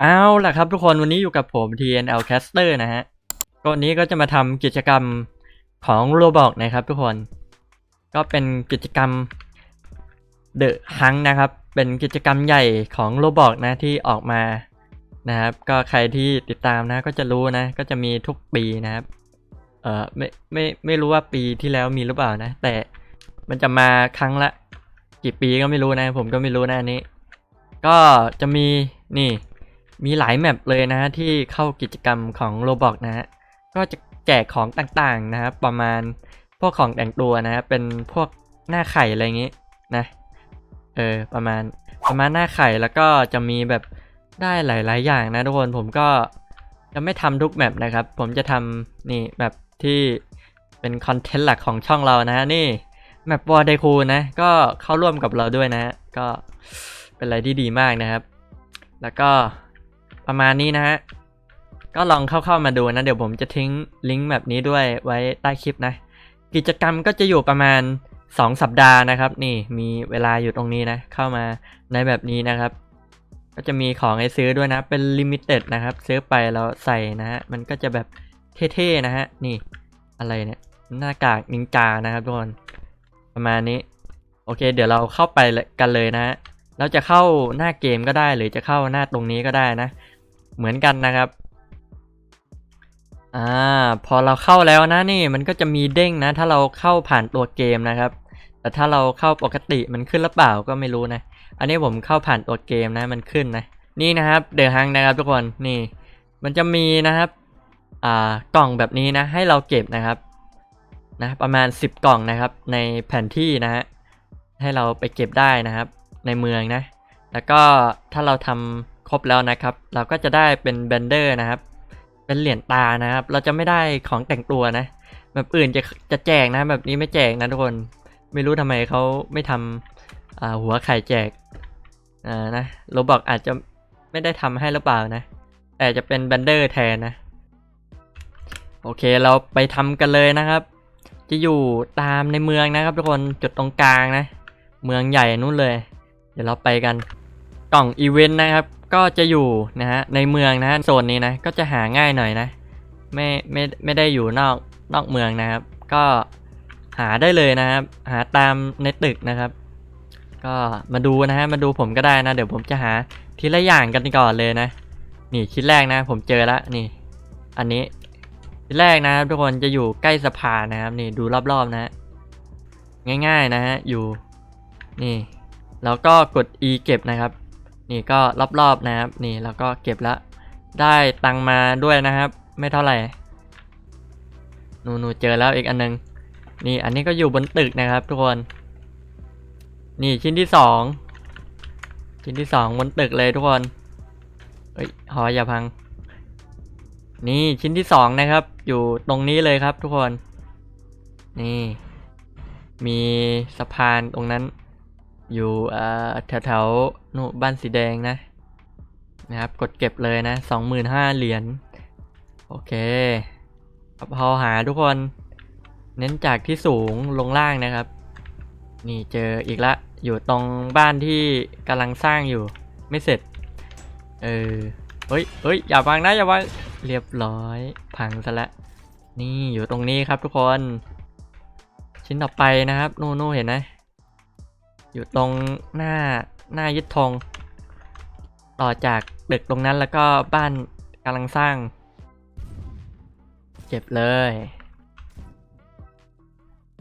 เอาล่ะครับทุกคนวันนี้อยู่กับผม TNL Caster นะฮะก็วันนี้ก็จะมาทำกิจกรรมของ Roblox นะครับทุกคน ก็เป็นกิจกรรม The Hunt นะครับ เป็นกิจกรรมใหญ่ของ Roblox นะที่ออกมานะครับ ก็ใครที่ติดตามนะก็จะรู้นะ ก็จะมีทุกปีนะครับ เออไม่ไม่ไม่รู้ว่าปีที่แล้วมีหรือเปล่านะ แต่มันจะมาครั้งละ กี่ปีก็ไม่รู้นะ ผมก็ไม่รู้นะอันนี้ ก็จะมีนี่ มีหลายแมปเลยนะฮะที่เข้ากิจกรรมของ Roblox นะฮะก็จะแจกของต่างๆนะครับประมาณพวกของแต่งตัวนะฮะเป็นพวกหน้าไข่อะไรอย่างงี้นะเออประมาณประมาณหน้าไข่แล้วก็จะมีแบบได้หลายๆ อย่างนะทุกคนผมก็จะไม่ทำทุกแมปนะครับ ผมจะทำนี่แบบที่เป็นคอนเทนต์หลักของช่องเรานะฮะนี่แมปวอร์ไดคูนะก็เข้าร่วมกับเราด้วยนะฮะก็เป็นอะไรที่ดีมากนะครับ แล้วก็ ประมาณนี้นะฮะ ก็ลองเข้าๆมาดูนะ เดี๋ยวผมจะทิ้งลิงก์แบบนี้ด้วยไว้ใต้คลิปนะ กิจกรรมก็จะอยู่ประมาณ 2 สัปดาห์นะครับ นี่มีเวลาอยู่ตรงนี้นะ เข้ามาในแบบนี้นะครับ ก็จะมีของให้ซื้อด้วยนะ เป็นลิมิเต็ดนะครับ ซื้อไปเราใส่นะฮะ มันก็จะแบบเท่ๆนะฮะ นี่อะไรเนี่ยหน้ากากนินจานะครับทุกคนประมาณนี้ โอเค เดี๋ยวเราเข้าไปกันเลยนะฮะเราจะเข้าหน้าเกมก็ได้หรือจะเข้าหน้าตรงนี้ก็ได้นะ เหมือนกันนะครับอ่าพอเราเข้าแล้วนะนี่มันก็จะมีเด้งนะ ถ้าเราเข้าผ่านตัวเกมนะครับ แต่ถ้าเราเข้าปกติมันขึ้นหรือเปล่าก็ไม่รู้นะ อันนี้ผมเข้าผ่านตัวเกมนะมันขึ้นนะ นี่นะครับเดือะฮังนะครับทุกคนนี่ มันจะมีนะครับอ่ากล่องแบบนี้นะ ให้เราเก็บนะครับนะประมาณ 10 กล่องนะครับ ในแผนที่นะฮะให้เราไปเก็บได้นะครับ ในเมืองนะ แล้วก็ถ้าเราทำ ครบแล้วนะครับ เราก็จะได้เป็นแบนเดอร์นะครับ เป็นเหรียญตานะครับ เราจะไม่ได้ของแต่งตัวนะ แบบอื่นจะจะแจกนะ แบบนี้ไม่แจกนะทุกคน ไม่รู้ทำไมเขาไม่ทำอ่าหัวไข่แจกอ่านะโรบอกอาจจะไม่ได้ทำให้หรือเปล่านะ แต่จะเป็นแบนเดอร์แทนนะ โอเคเราไปทำกันเลยนะครับ จะอยู่ตามในเมืองนะครับ ทุกคนจุดตรงกลางนะ เมืองใหญ่นู่นเลย เดี๋ยวเราไปกันกล่องอีเวนต์นะครับ ก็จะอยู่นะฮะในเมืองนะโซนนี้นะก็จะหาง่ายหน่อยนะไม่ไม่ไม่ได้อยู่นอกนอกเมืองนะครับ ก็หาได้เลยนะครับ หาตามในตึกนะครับ ก็มาดูนะฮะมาดูผมก็ได้นะ เดี๋ยวผมจะหาทีละอย่างกันก่อนเลยนะ นี่ชิ้นแรกนะ ผมเจอแล้วนี่ อันนี้ชิ้นแรกนะครับ ทุกคนจะอยู่ใกล้สะพานนะครับ นี่ดูรอบๆนะฮะง่าย ๆนะฮะอยู่นี่แล้วก็กด e เก็บนะครับ นี่ก็รอบๆนะครับนี่แล้วก็เก็บละได้ตังมาด้วยนะครับ ไม่เท่าไหร่หนูหนูเจอแล้วอีกอันนึง นี่อันนี้ก็อยู่บนตึกนะครับ ทุกคน นี่ชิ้นที่สองชิ้นที่สองบนตึกเลยทุกคนเฮ้ยหออย่าพัง นี่ชิ้นที่สองนะครับ อยู่ตรงนี้เลยครับทุกคน นี่ มีสะพานตรงนั้น อยู่แถวๆนู่นบ้านสีแดงนะ นะครับ กดเก็บเลยนะสองหมื่นห้าเหรียญ โอเคพอหาทุกคน เน้นจากที่สูงลงล่างนะครับ นี่เจออีกละ อยู่ตรงบ้านที่กำลังสร้างอยู่ ไม่เสร็จ เออ เฮ้ยเฮ้ยอย่าพังนะ อย่าพังเรียบร้อย พังซะละ นี่อยู่ตรงนี้ครับทุกคน ชิ้นต่อไปนะครับนู่นๆเห็นไหม อยู่ตรงหน้าหน้ายึดธงต่อจากตึกตรงนั้นแล้วก็บ้านกำลังสร้างเก็บเลย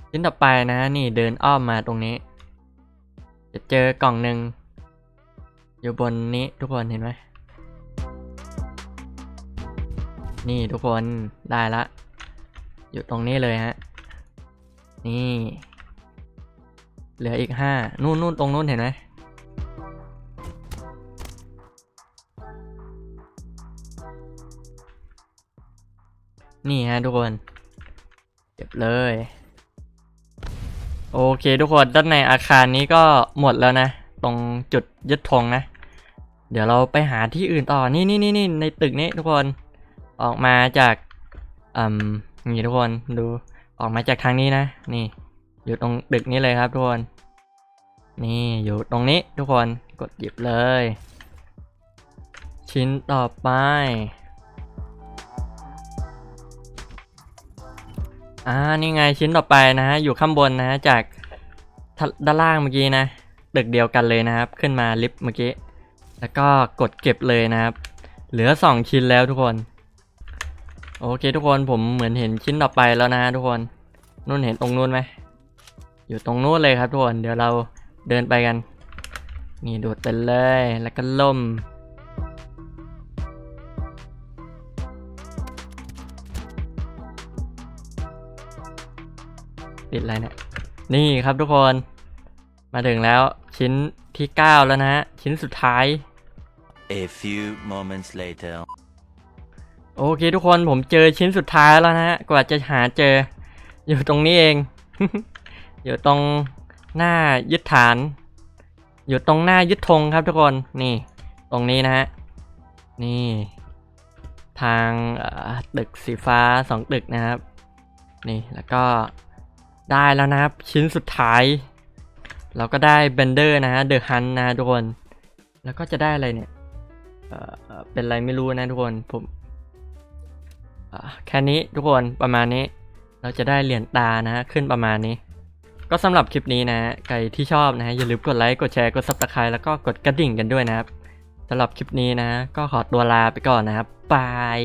ชิ้นต่อไปนะนี่เดินอ้อมมาตรงนี้ จะเจอกล่องหนึ่งอยู่บนนี้ทุกคนเห็นไหมนี่ทุกคนได้ละ อยู่ตรงนี้เลยฮะ นี่ เหลืออีกห้านู่นนู่นตรงนู่นเห็นไหมนี่ฮะทุกคนเก็บเลย โอเคทุกคนด้านในอาคารนี้ก็หมดแล้วนะ ตรงจุดยึดธงนะ เดี๋ยวเราไปหาที่อื่นต่อ นี่นี่นี่นี่ในตึกนี้ทุกคน ออกมาจากอืมนี่ทุกคนดู ออกมาจากทางนี้นะ นี่ อยู่ตรงตึกนี้เลยครับทุกคน นี่อยู่ตรงนี้ทุกคนกดหยิบเลย ชิ้นต่อไปอ่านี่ไงชิ้นต่อไปนะฮะอยู่ข้างบนนะฮะจากด้านล่างเมื่อกี้นะตึกเดียวกันเลยนะครับ ขึ้นมาลิฟต์เมื่อกี้ แล้วก็กดเก็บเลยนะครับ เหลือ 2 ชิ้นแล้วทุกคน โอเคทุกคนผมเหมือนเห็นชิ้นต่อไปแล้วนะฮะทุกคนนู่นเห็นตรงนู้นไหม อยู่ตรงนู้นเลยครับทุกคนเดี๋ยวเราเดินไปกัน นี่โดดไปเลยแล้วก็ล่มติดอะไรเนี่ยนี่ครับทุกคนมาถึงแล้วชิ้นที่ 9 แล้วนะฮะ ชิ้นสุดท้าย A few moments later. โอเคทุกคนผมเจอชิ้นสุดท้ายแล้วนะฮะ กว่าจะหาเจออยู่ตรงนี้เอง อยู่ตรงหน้ายึดฐาน อยู่ตรงหน้ายึดธงครับทุกคนนี่ ตรงนี้นะฮะนี่ ทางตึกสีฟ้าสองตึกนะครับ นี่แล้วก็ได้แล้วนะครับ ชิ้นสุดท้าย เราก็ได้เบนเดอร์นะฮะเดอะฮันนะทุกคนแล้วก็จะได้อะไรเนี่ยเอ่อเป็นอะไรไม่รู้นะทุกคนผมแค่นี้ทุกคนประมาณนี้ เราจะได้เหรียญตานะฮะขึ้นประมาณนี้ ก็สำหรับคลิปนี้นะใครที่ชอบนะอย่าลืมกดไลค์ กดแชร์ กดซับสไคร b e แล้วก็กดกระดิ่งกันด้วยนะครับสำหรับคลิปนี้นะ ก็ขอตัวลาไปก่อนนะครับบาย